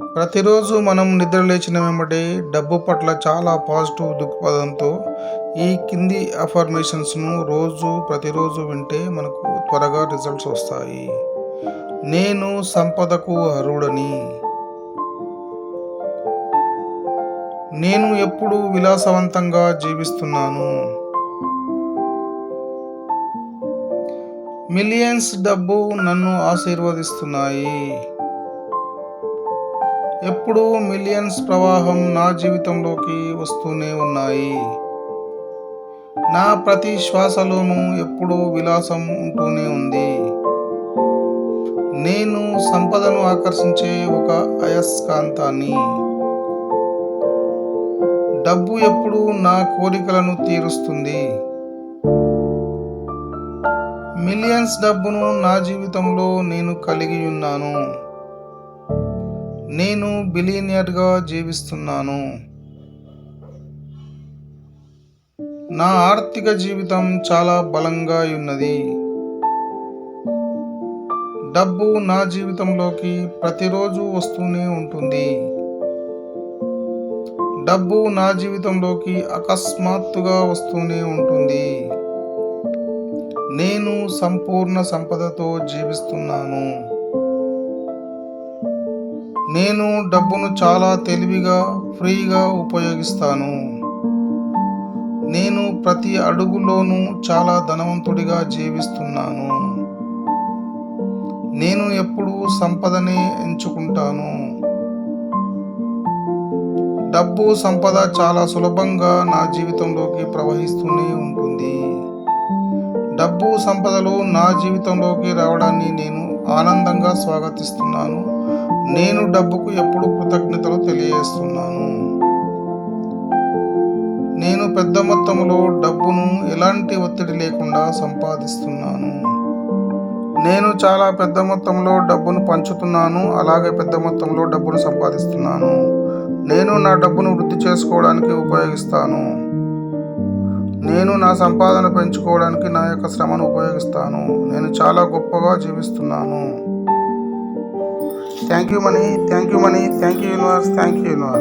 ప్రతిరోజు మనం నిద్ర లేచిన వెంబడే డబ్బు పట్ల చాలా పాజిటివ్ దృక్పథంతో ఈ కింది అఫర్మేషన్స్ను రోజు ప్రతిరోజు వింటే మనకు త్వరగా రిజల్ట్స్ వస్తాయి. నేను సంపదకు అర్హుడని. నేను ఎప్పుడు విలాసవంతంగా జీవిస్తున్నాను. మిలియన్స్ డబ్బు నన్ను ఆశీర్వదిస్తున్నాయి. ఎప్పుడూ మిలియన్స్ ప్రవాహం నా జీవితంలోకి వస్తూనే ఉన్నాయి. నా ప్రతి శ్వాసలోనూ ఎప్పుడూ విలాసం ఉంటూనే ఉంది. నేను సంపదను ఆకర్షించే ఒక అయస్కాంతాన్ని. డబ్బు ఎప్పుడూ నా కోరికలను తీరుస్తుంది. మిలియన్స్ డబ్బును నా జీవితంలో నేను కలిగి ఉన్నాను. నేను బిలీనియర్గా జీవిస్తున్నాను. నా ఆర్థిక జీవితం చాలా బలంగా ఉన్నది. డబ్బు నా జీవితంలోకి ప్రతిరోజు వస్తూనే ఉంటుంది. డబ్బు నా జీవితంలోకి అకస్మాత్తుగా వస్తూనే ఉంటుంది. నేను సంపూర్ణ సంపదతో జీవిస్తున్నాను. నేను డబ్బును చాలా తెలివిగా ఫ్రీగా ఉపయోగిస్తాను. నేను ప్రతి అడుగులోనూ చాలా ధనవంతుడిగా జీవిస్తున్నాను. నేను ఎప్పుడూ సంపదనే ఎంచుకుంటాను. డబ్బు సంపద చాలా సులభంగా నా జీవితంలోకి ప్రవహిస్తూనే ఉంటుంది. డబ్బు సంపదలు నా జీవితంలోకి రావడాన్ని నేను ఆనందంగా స్వాగతిస్తున్నాను. నేను డబ్బుకు ఎప్పుడు కృతజ్ఞతలు తెలియజేస్తున్నాను? నేను పెద్ద మొత్తంలో డబ్బును ఎలాంటి ఒత్తిడి లేకుండా సంపాదిస్తున్నాను? నేను చాలా పెద్ద మొత్తంలో డబ్బును పంచుతున్నాను అలాగే పెద్ద మొత్తంలో డబ్బును సంపాదిస్తున్నాను. నేను నా డబ్బును వృద్ధి చేసుకోవడానికి ఉపయోగిస్తాను. నేను నా సంపాదన పెంచుకోవడానికి నా యొక్క శ్రమను ఉపయోగిస్తాను. నేను చాలా గొప్పగా జీవిస్తున్నాను. thank you money thank you money thank you universe. Thank you universe.